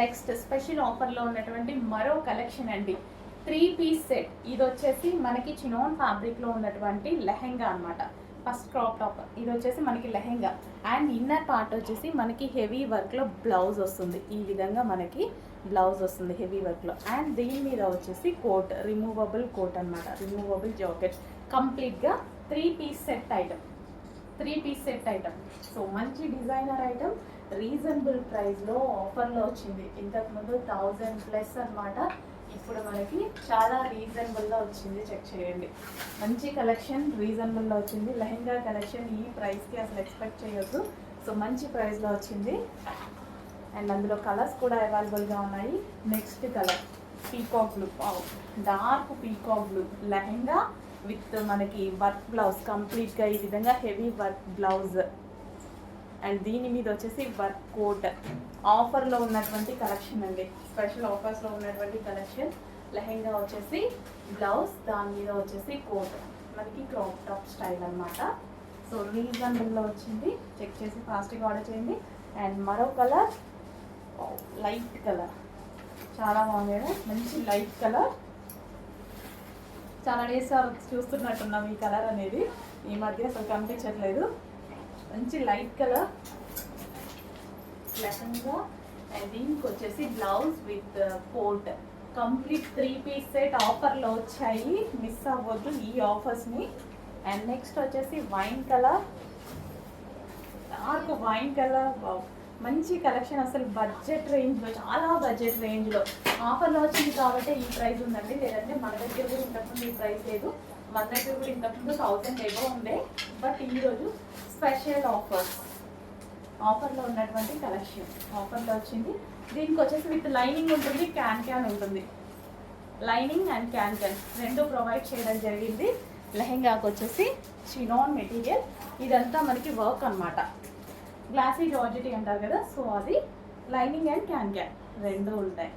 Next special ఆఫర్లో ఉన్నటువంటి మరో కలెక్షన్ అండి. త్రీ పీస్ సెట్ ఇది వచ్చేసి మనకి చినోన్ ఫ్యాబ్రిక్లో ఉన్నటువంటి లెహెంగా అన్నమాట. ఫస్ట్ క్రాప్ టాప్ ఇది వచ్చేసి మనకి లెహెంగా. అండ్ ఇన్నర్ పార్ట్ వచ్చేసి మనకి హెవీ వర్క్లో బ్లౌజ్ వస్తుంది. ఈ విధంగా మనకి బ్లౌజ్ వస్తుంది హెవీ వర్క్లో అండ్ దీని మీద వచ్చేసి కోట్ రిమూవబుల్ కోట్ అన్నమాట. రిమూవబుల్ జాకెట్ కంప్లీట్గా three piece set item three piece set item so మంచి డిజైనర్ ఐటమ్ రీజనబుల్ ప్రైస్లో ఆఫర్లో వచ్చింది. ఇంతకుముందు థౌజండ్ ప్లస్ అన్నమాట. ఇప్పుడు మనకి చాలా రీజనబుల్లో వచ్చింది. చెక్ చేయండి. మంచి కలెక్షన్ రీజనబుల్లో వచ్చింది. లెహెంగా కలెక్షన్ ఈ ప్రైస్కి అసలు ఎక్స్పెక్ట్ చేయొద్దు. సో మంచి ప్రైస్లో వచ్చింది. అండ్ అందులో కలర్స్ కూడా అవైలబుల్గా ఉన్నాయి. Next colour peacock blue dark peacock blue lehenga with మనకి వర్క్ బ్లౌజ్ కంప్లీట్గా ఈ విధంగా హెవీ వర్క్ బ్లౌజ్ అండ్ దీని మీద వచ్చేసి వర్క్ కోట్ ఆఫర్లో ఉన్నటువంటి కలెక్షన్ అండి. స్పెషల్ ఆఫర్స్లో ఉన్నటువంటి కలెక్షన్. లెహెంగా వచ్చేసి బ్లౌజ్ దాని మీద వచ్చేసి కోట్. మనకి క్రాప్ టాప్ స్టైల్ అన్నమాట. సో రీజనబుల్లో వచ్చింది. చెక్ చేసి ఫాస్ట్గా ఆర్డర్ చేయండి. అండ్ మరో కలర్ లైట్ కలర్. చాలా బాగుంది మంచి లైట్ కలర్. చాలా డేస్ చూస్తున్నట్టున్నాం ఈ కలర్ అనేది. ఈ మధ్య అసలు కనిపించట్లేదు. మంచి లైట్ కలర్. లెహంగా అండ్ దీనికి వచ్చేసి blouse with uh, coat. Complete three piece set ఆఫర్లో వచ్చాయి. మిస్ అవ్వద్దు ఈ ఆఫర్స్ని. అండ్ నెక్స్ట్ వచ్చేసి wine colour. Dark wine colour. మంచి కలెక్షన్ అసలు బడ్జెట్ రేంజ్లో చాలా బడ్జెట్ రేంజ్లో. ఆఫర్లో వచ్చింది కాబట్టి ఈ ప్రైస్ ఉందండి. లేదంటే మన దగ్గర కూడా ఇంతకుముందు ఈ ప్రైస్ లేదు. మన దగ్గర కూడా ఇంతకుముందు థౌసండ్ ఏవో ఉండే బట్ ఈరోజు స్పెషల్ ఆఫర్స్ ఆఫర్లో ఉన్నటువంటి కలెక్షన్ ఆఫర్లో వచ్చింది. దీనికి వచ్చేసి విత్ లైనింగ్ ఉంటుంది క్యాన్ క్యాన్ ఉంటుంది. లైనింగ్ అండ్ క్యాన్ క్యాన్ రెండు ప్రొవైడ్ చేయడం జరిగింది. లెహెంగాకి వచ్చేసి చినాన్ మెటీరియల్ ఇదంతా మనకి వర్క్ అన్నమాట. గ్లాసీ జార్జెటీ అంటారు కదా సో అది లైనింగ్ అండ్ క్యాన్ క్యాన్ రెండు ఉంటాయి.